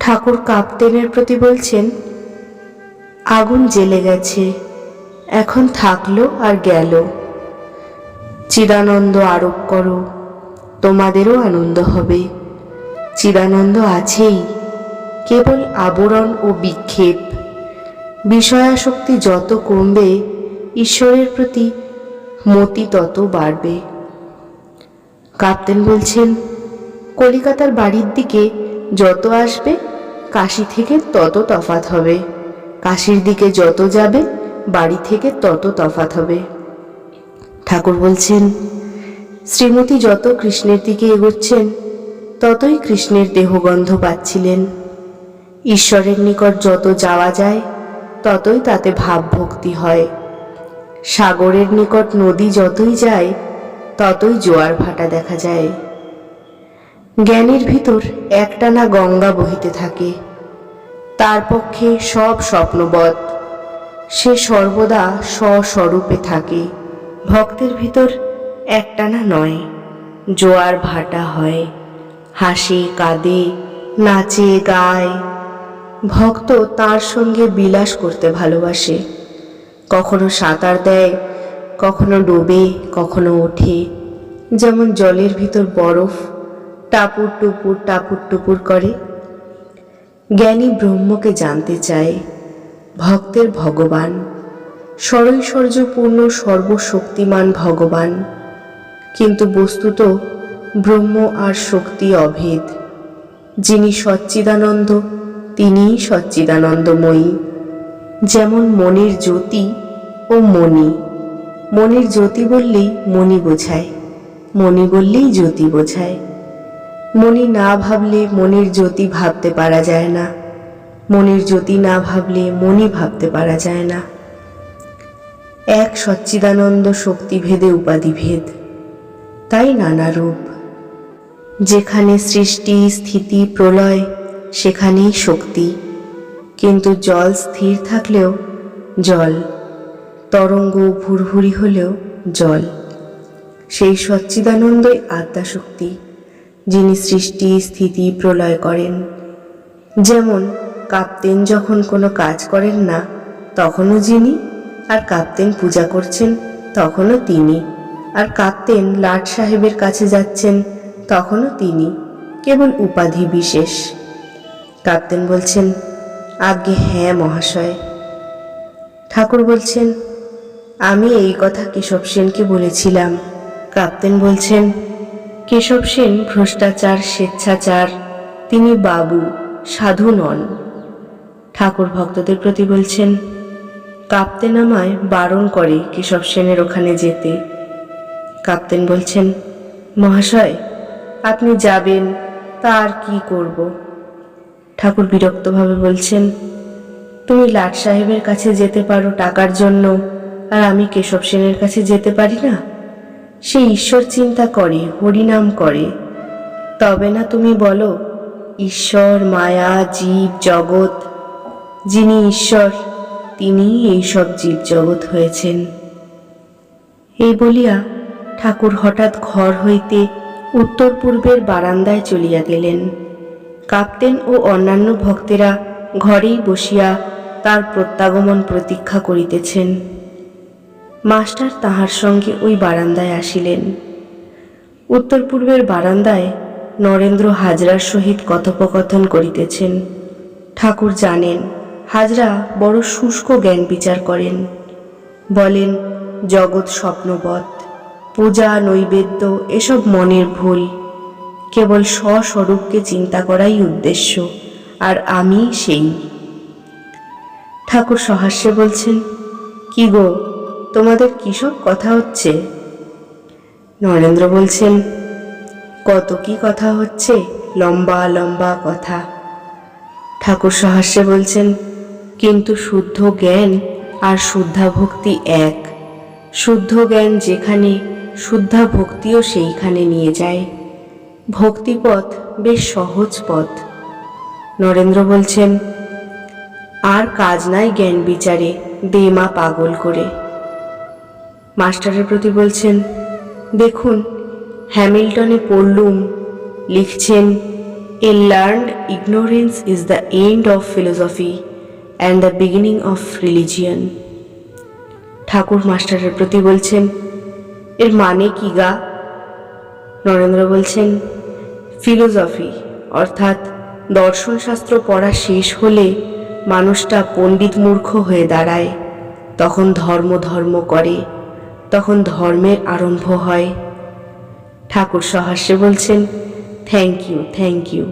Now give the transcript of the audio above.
ঠাকুর কাপ্তেনের প্রতি বলছেন, আগুন জ্বেলে গেছে, এখন থাকল আর গেল। চিদানন্দ আরোপ করো, তোমাদেরও আনন্দ হবে। চিদানন্দ আছেই, কেবল আবরণ ও বিক্ষেপ। বিষয়াশক্তি যত কমবে, ঈশ্বরের প্রতি মতি তত বাড়বে। কাপ্তেন বলছেন, কলিকাতার বাড়ির দিকে যত আসবে কাশি থেকে তত তফাত হবে। কাশির দিকে যত যাবে, বাড়ি থেকে তত তফাত হবে। ঠাকুর বলছেন, শ্রীমতী যত কৃষ্ণের দিকে এগোচ্ছেন, ততই কৃষ্ণের দেহগন্ধ পাচ্ছিলেন। ঈশ্বরের নিকট যত যাওয়া যায়, ততই তাতে ভাবভক্তি হয়। সাগরের নিকট নদী যতই যায়, ততই জোয়ার ভাটা দেখা যায়। জ্ঞানের ভিতর একটানা গঙ্গা বহিতে থাকে। তার পক্ষে সব স্বপ্নবৎ। সে সর্বদা স্বস্বরূপে থাকে। ভক্তের ভিতর একটানা নয়, জোয়ার ভাটা হয়। হাসে, কাঁদে, নাচে, গায়। ভক্ত তার সঙ্গে বিলাস করতে ভালোবাসে। কখনো সাঁতার দেয়, কখনো ডোবে, কখনো ওঠে। যেমন জলের ভিতর বরফ টাপুর টুপুর টাপুর টুপুর করে। জ্ঞানী ব্রহ্মকে জানতে চায়, ভক্তের ভগবান সরৈশ্বর্যপূর্ণ সর্বশক্তিমান ভগবান। কিন্তু বস্তুত ব্রহ্ম আর শক্তি অভেদ। যিনি সচ্চিদানন্দ, তিনিই সচ্চিদানন্দময়ী। যেমন মনের জ্যোতি ও মণি। মনের জ্যোতি বললেই মণি বোঝায়, মণি বললেই জ্যোতি বোঝায়। মণি না ভাবলে মনের জ্যোতি ভাবতে পারা যায় না। মনের জ্যোতি না ভাবলে মনি ভাবতে পারা যায় না। এক সচ্চিদানন্দ শক্তিভেদে উপাধিভেদ তাই নানা রূপ। যেখানে সৃষ্টি, স্থিতি, প্রলয়, সেখানেই শক্তি। কিন্তু জল স্থির থাকলেও জল, তরঙ্গ ভুরভুরি হলেও জল। সেই সচ্চিদানন্দই আত্মাশক্তি। যিনি সৃষ্টি, স্থিতি প্রলয় করেন। যেমন কাপ্তেন যখন কোনো কাজ করেন না, তখনও যিনি, আর কাপ্তেন পূজা করছেন, তখনও তিনি। আর কাপ্তেন লাট সাহেবের কাছে যাচ্ছেন, তখনও তিনি, কেবল উপাধি বিশেষ। কাপ্তেন বলছেন, আজ্ঞে হ্যাঁ মহাশয়। ঠাকুর বলছেন, আমি এই কথা কেশব সেনকে বলেছিলাম। কাপ্তেন বলছেন কেশব সেন ভ্রষ্টাচার, স্বেচ্ছাচার, তিনি বাবু, সাধু নন। ঠাকুর ভক্তদের প্রতি বলছেন কাপ্তেন আমায় বারণ করে কেশব সেনের ওখানে যেতে। কাপ্তেন বলছেন, মহাশয়, আপনি যাবেন, তা আর কি করব? ঠাকুর বিরক্তভাবে বলছেন, তুমি লাট সাহেবের কাছে যেতে পারো টাকার জন্য, আর আমি কেশব সেনের কাছে যেতে পারি না? সে ঈশ্বর চিন্তা করে, হরিনাম করে। তবে না তুমি বলো, ঈশ্বর, মায়া, জীব, জগৎ, যিনি ঈশ্বর তিনিই এইসব জীব জগৎ হয়েছেন। এই বলিয়া ঠাকুর হঠাৎ ঘর হইতে উত্তর পূর্বের বারান্দায় চলিয়া গেলেন। কাপ্তেন ও অন্যান্য ভক্তেরা ঘরেই বসিয়া তার প্রত্যাগমন প্রতীক্ষা করিতেছেন। মাস্টার তাহার সঙ্গে ওই বারান্দায় আসিলেন। উত্তর পূর্বের বারান্দায় নরেন্দ্র হাজরার সহিত কথোপকথন করিতেছেন। ঠাকুর জানেন, হাজরা বড় শুষ্ক জ্ঞান বিচার করেন। বলেন, জগৎ স্বপ্নবৎ, পূজা, নৈবেদ্য এসব মনের ভুল। কেবল স্বস্বরূপকে চিন্তা করাই উদ্দেশ্য, আর আমি সেই। ঠাকুর সহাস্যে বলছেন, কি গো তোমাদের কিসব কথা হচ্ছে? নরেন্দ্র বলছেন, কত কি কথা হচ্ছে? লম্বা লম্বা কথা। ঠাকুর সহাস্যে বলছেন, কিন্তু শুদ্ধ জ্ঞান আর শুদ্ধা ভক্তি এক। শুদ্ধ জ্ঞান যেখানে, শুদ্ধা ভক্তিও সেইখানে নিয়ে যায়। ভক্তিপথ বেশ সহজ পথ। নরেন্দ্র বলছেন, আর কাজ নাই জ্ঞান বিচারে, দে মা পাগল করে। মাস্টারের প্রতি বলছেন, দেখুন, হ্যামিল্টনে পড়লুম, লিখছেন a learned ignorance is the end of philosophy and the beginning of religion Thakur মাস্টারের প্রতি বলছেন, এর মানে কি গা? নরেন্দ্র বলছেন, ফিলোসফি, অর্থাৎ দর্শনশাস্ত্র পড়া শেষ হলে মানুষটা পণ্ডিত মূর্খ হয়ে দাঁড়ায়, তখন ধর্ম ধর্ম করে। তখন ধর্মের আরম্ভ হয়। ঠাকুর সহাস্যে বলছেন থ্যাংক ইউ থ্যাংক ইউ